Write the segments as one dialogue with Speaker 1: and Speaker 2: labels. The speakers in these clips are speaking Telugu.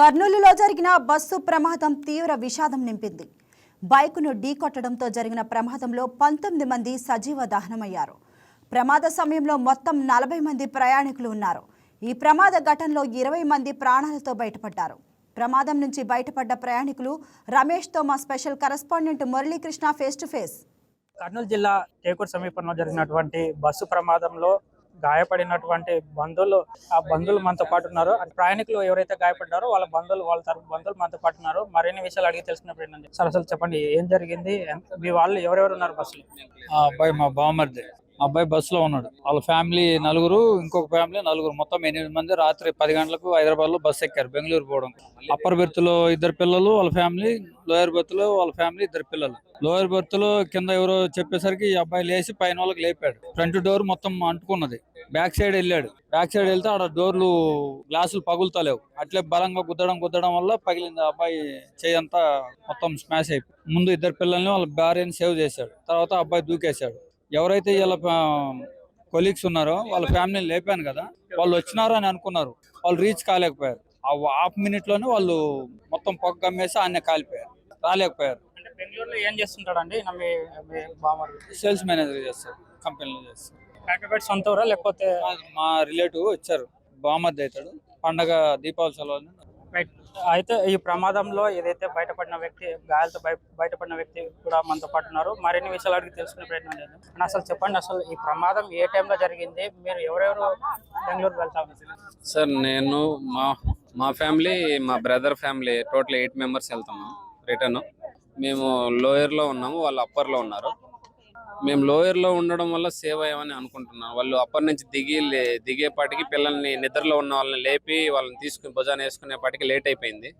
Speaker 1: కర్నూలులో జరిగిన బస్సు ప్రమాదం తీవ్ర విషాదం నింపింది. బైకును ఢీకొట్టడంతో జరిగిన ప్రమాదంలో పంతొమ్మిది మంది సజీవ దహనమయ్యారు. ప్రమాద సమయంలో మొత్తం నలభై మంది ప్రయాణికులు ఉన్నారు. ఈ ప్రమాద ఘటనలో ఇరవై మంది ప్రాణాలతో బయటపడ్డారు. ప్రమాదం నుంచి బయటపడ్డ ప్రయాణికులు రమేష్తో మా special correspondent Muralikrishna face to face.
Speaker 2: Kurnool జిల్లా టేకూరు సమీపంలో జరిగినటువంటి బస్సు ప్రమాదంలో గాయపడినటువంటి బంధువులు ఆ బంధువులు మనతో పాటు ఉన్నారు. అంటే ప్రయాణికులు ఎవరైతే గాయపడ్డారో వాళ్ళ బంధువులు వాళ్ళ తరపు బంధువులు మనతో పాటు ఉన్నారు. మరిన్ని విషయాలు అడిగి తెలుసుకున్నప్పుడు ఏంటంటే సార్ అసలు చెప్పండి ఏం జరిగింది? మీ వాళ్ళు ఎవరెవరు ఉన్నారు బస్సులో?
Speaker 3: మా బామర్ది అబ్బాయి బస్సులో ఉన్నాడు. వాళ్ళ ఫ్యామిలీ నలుగురు ఇంకొక ఫ్యామిలీ నలుగురు. మొత్తం ఎనిమిది మంది రాత్రి పది గంటలకు హైదరాబాద్లో బస్సు ఎక్కారు బెంగళూరు పోవడం. అప్పర్ బెర్త్లో ఇద్దరు పిల్లలు వాళ్ళ ఫ్యామిలీ లోయర్ బెర్త్లో వాళ్ళ ఫ్యామిలీ ఇద్దరు పిల్లలు. లోయర్ బెర్త్లో కింద ఎవరో చెప్పేసరికి ఈ అబ్బాయి లేచి పైన వాళ్ళకి లేపాడు. ఫ్రంట్ డోర్ మొత్తం అంటుకున్నది. బ్యాక్ సైడ్ వెళ్ళాడు. బ్యాక్ సైడ్ వెళ్తే ఆడ డోర్లు గ్లాసులు పగులుతలేవు. అట్లే బలంగా గుద్దడం గుద్దడం వల్ల పగిలింది అబ్బాయి అబ్బాయి చేయంతా మొత్తం స్మాష్ అయిపోయి ముందు ఇద్దరు పిల్లల్ని వాళ్ళ భార్యని సేవ్ చేశాడు. తర్వాత అబ్బాయి దూకేశాడు. ఎవరైతే వీళ్ళ కొలీగ్స్ ఉన్నారో వాళ్ళ ఫ్యామిలీని లేపాను కదా వాళ్ళు వచ్చినారు అని అనుకున్నారు. వాళ్ళు రీచ్ కాలేకపోయారు. ఆ హాఫ్ మినిట్లోనే వాళ్ళు మొత్తం పొగ కమ్మేసి ఆయన కాలిపోయారు. రాలేకపోయారు.
Speaker 2: బెంగళూరులో ఏం చేస్తుంటాడండి?
Speaker 3: సేల్స్ మేనేజర్ చేస్తారు. కంపెనీలో చేస్తారు.
Speaker 2: సొంత ఊరా లేకపోతే
Speaker 3: మా- రిలేటివ్ వచ్చారు. బామర్ది అవుతాడు. పండగ దీపావళి సెలవులు
Speaker 2: రైట్ అయితే ఈ ప్రమాదంలో ఏదైతే బయటపడిన వ్యక్తి గాయాలతో బయ బయటపడిన వ్యక్తి కూడా మనతో పాటు ఉన్నారు. మరిన్ని విషయాలు అడిగి తెలుసుకునే ప్రయత్నం అండ్ అసలు చెప్పండి అసలు ఈ ప్రమాదం ఏ టైంలో జరిగింది? మీరు ఎవరెవరు బెంగళూరు వెళ్తా ఉన్నారు
Speaker 4: సార్ నేను మా మా ఫ్యామిలీ మా brother family total eight members వెళ్తాము రిటర్న్. మేము లోయర్లో ఉన్నాము వాళ్ళు అప్పర్లో ఉన్నారు. మేము లోయర్లో ఉండడం వల్ల సేవ్ అయ్యామని అనుకుంటున్నాం వాళ్ళు అప్పర్ నుంచి దిగి దిగేపాటికి పిల్లల్ని నిద్రలో ఉన్న వాళ్ళని లేపి వాళ్ళని తీసుకుని భుజాన్ని వేసుకునేపాటికి లేట్ అయిపోయింది.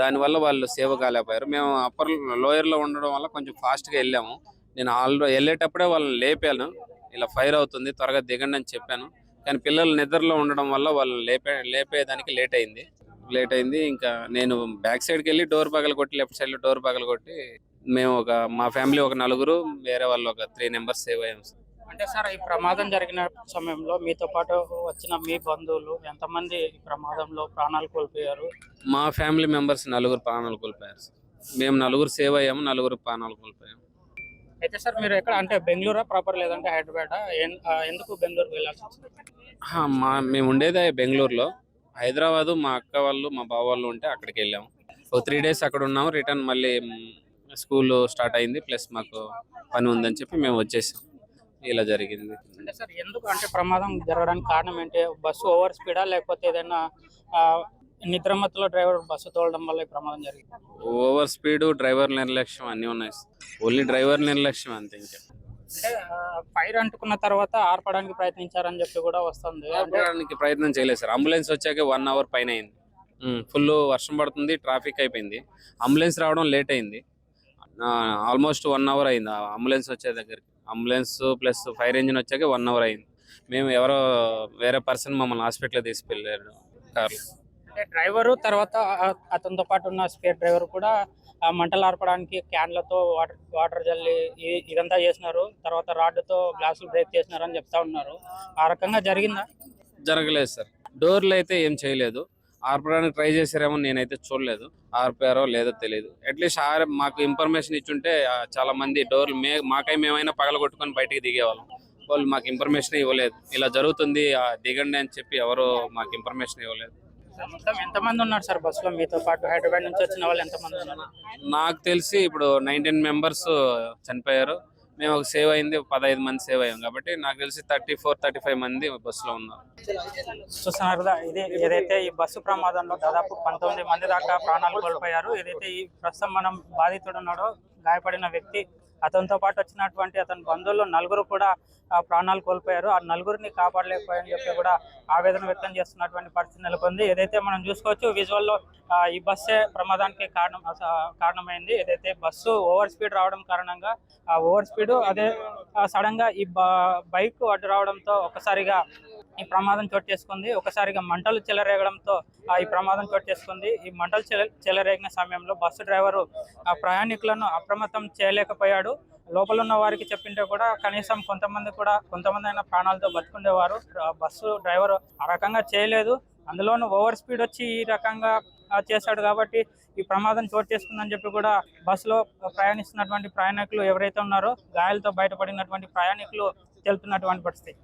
Speaker 4: దానివల్ల వాళ్ళు సేవ్ కాలేకపోయారు. మేము అప్పర్ లోయర్లో ఉండడం వల్ల కొంచెం ఫాస్ట్గా వెళ్ళాము. నేను ఆల్రెడీ వెళ్ళేటప్పుడే వాళ్ళని లేపాను. ఇలా ఫైర్ అవుతుంది త్వరగా దిగండి అని చెప్పాను. కానీ పిల్లలు నిద్రలో ఉండడం వల్ల వాళ్ళు లేపే లేపేదానికి లేట్ అయింది. లేట్ అయింది. ఇంకా నేను బ్యాక్ సైడ్కి వెళ్ళి డోర్ పగల కొట్టి లెఫ్ట్ సైడ్లో డోర్ పగల కొట్టి మేము ఒక మా ఫ్యామిలీ ఒక నలుగురు వేరే వాళ్ళు ఒక త్రీ నెంబర్స్ సేవ్ అయ్యాం సార్.
Speaker 2: అంటే సార్ ఈ ప్రమాదం జరిగిన సమయంలో మీతో పాటు వచ్చిన మీ బంధువులు ఎంతమంది ఈ ప్రమాదంలో ప్రాణాలు కోల్పోయారు?
Speaker 4: మా ఫ్యామిలీ మెంబర్స్ నలుగురు ప్రాణాలు కోల్పోయారు సార్. మేము నలుగురు సేవ్ అయ్యాము నలుగురు ప్రాణాలు కోల్పోయాము.
Speaker 2: అయితే సార్ మీరు ఎక్కడ అంటే బెంగళూరా ప్రాపర్ లేదంటే హైదరాబాద్? ఎందుకు బెంగళూరు వెళ్ళాల్సి వచ్చింది?
Speaker 4: మా మేము ఉండేది బెంగళూరులో. హైదరాబాద్ మా అక్క వాళ్ళు మా బావ వాళ్ళు ఉంటే అక్కడికి వెళ్ళాము. ఓ త్రీ డేస్ అక్కడ ఉన్నాము రిటర్న్ మళ్ళీ స్కూల్ స్టార్ట్ అయింది ప్లస్ మాకు పని ఉందని చెప్పి మేము వచ్చేసాం. ఇలా జరిగింది.
Speaker 2: అంటే సార్ ఎందుకు అంటే ప్రమాదం జరగడానికి కారణం ఏంటి? బస్సు ఓవర్ స్పీడా లేకపోతే ఏదైనా నిద్రమత్తులో డ్రైవర్ బస్సు తోలడం వల్ల ఈ ప్రమాదం జరిగింది?
Speaker 4: ఓవర్ స్పీడ్ డ్రైవర్ నిర్లక్ష్యం అన్నీ ఉన్నాయి. ఓన్లీ డ్రైవర్ నిర్లక్ష్యం అంతే ఇంకా.
Speaker 2: అంటే ఫైర్ అంటుకున్న తర్వాత ఆర్పడానికి ప్రయత్నించారని చెప్పి కూడా వస్తుంది. అంటే
Speaker 4: ఆపడానికి ప్రయత్నం చేయలేదు సార్. అంబులెన్స్ వచ్చాక వన్ అవర్ పైన అయింది. ఫుల్ వర్షం పడుతుంది ట్రాఫిక్ అయిపోయింది. అంబులెన్స్ రావడం లేట్ అయింది. ఆల్మోస్ట్ వన్ అవర్ అయింది. అంబులెన్స్ వచ్చే దగ్గరికి. అంబులెన్స్ ప్లస్ ఫైర్ ఇంజిన్ వచ్చాక వన్ అవర్ అయింది. మేము ఎవరో వేరే పర్సన్ మమ్మల్ని హాస్పిటల్ తీసుకెళ్ళారు కార్లో.
Speaker 2: అంటే డ్రైవరు తర్వాత అతనితో పాటు ఉన్న స్పేర్ డ్రైవర్ కూడా ఆ మంటలు ఆర్పడానికి క్యాన్లతో వాటర్ వాటర్ జల్లి ఇదంతా చేసినారు. తర్వాత రాడ్డుతో గ్లాసులు బ్రేక్ చేసినారు అని చెప్తా ఉన్నారు. ఆ రకంగా జరిగిందా?
Speaker 4: జరగలేదు సార్. డోర్లు అయితే ఏం చేయలేదు. ఆర్పడానికి ట్రై చేశారేమో నేనైతే చూడలేదు. ఆర్పారో లేదో తెలియదు అట్లీస్ట్ ఆర్ మాకు ఇన్ఫర్మేషన్ ఇచ్చుంటే చాలా మంది డోర్లు మే మాకై మేమైనా పగల కొట్టుకొని బయటికి దిగేవాళ్ళం. వాళ్ళు మాకు ఇన్ఫర్మేషన్ ఇవ్వలేదు. ఇలా జరుగుతుంది దిగండి అని చెప్పి ఎవరు మాకు ఇన్ఫర్మేషన్ ఇవ్వలేదు.
Speaker 2: మొత్తం ఎంతమంది ఉన్నారు సార్ బస్సులో? మీతో పాటు హైదరాబాద్ నుంచి వచ్చిన వాళ్ళు ఎంతమంది ఉన్నారు?
Speaker 4: నాకు తెలిసి ఇప్పుడు నైన్టీన్ మెంబర్స్ చనిపోయారు. మేము ఒక సేవ్ అయింది పదహైదు మంది సేవ్ అయ్యాం. కాబట్టి నాకు తెలిసి థర్టీ ఫోర్ థర్టీ ఫైవ్ మంది బస్సులో ఉన్నారు.
Speaker 2: చూస్తున్నారు కదా ఇది ఏదైతే ఈ బస్సు ప్రమాదంలో దాదాపు పంతొమ్మిది మంది దాకా ప్రాణాలు కోల్పోయారు ఏదైతే ఈ ప్రస్తుతం మనం బాధితుడు ఉన్నాడో గాయపడిన వ్యక్తి అతనితో పాటు వచ్చినటువంటి అతని బంధువులు నలుగురు కూడా ప్రాణాలు కోల్పోయారు. ఆ నలుగురిని కాపాడలేకపోయారని చెప్పి కూడా ఆవేదన వ్యక్తం చేస్తున్నటువంటి పరిస్థితి నెలకొంది. ఏదైతే మనం చూసుకోవచ్చు విజువల్లో ఈ బస్సే ప్రమాదానికి కారణం కారణమైంది. ఏదైతే బస్సు ఓవర్ స్పీడ్ రావడం కారణంగా ఆ ఓవర్ స్పీడ్ అదే సడన్గా ఈ బైక్ అడ్డు రావడంతో ఒకసారిగా ఈ ప్రమాదం చోటు చేసుకుంది. ఒకసారిగా మంటలు చెలరేగడంతో ఆ, ఈ ప్రమాదం చోటు చేసుకుంది. ఈ మంటలు చెలరేగిన సమయంలో బస్సు డ్రైవరు ఆ ప్రయాణికులను అప్రమత్తం చేయలేకపోయాడు. లోపల ఉన్న వారికి చెప్పింటే కూడా కనీసం కొంతమంది కూడా కొంతమంది అయినా ప్రాణాలతో బతుకుండేవారు. బస్సు డ్రైవర్ ఆ రకంగా చేయలేదు. అందులోనూ ఓవర్ స్పీడ్ వచ్చి ఈ రకంగా చేశాడు కాబట్టి ఈ ప్రమాదం చోటు చేసుకుందని చెప్పి కూడా బస్సులో ప్రయాణిస్తున్నటువంటి ప్రయాణికులు ఎవరైతే ఉన్నారో గాయాలతో బయటపడినటువంటి ప్రయాణికులు తెలుపుతున్నటువంటి పరిస్థితి.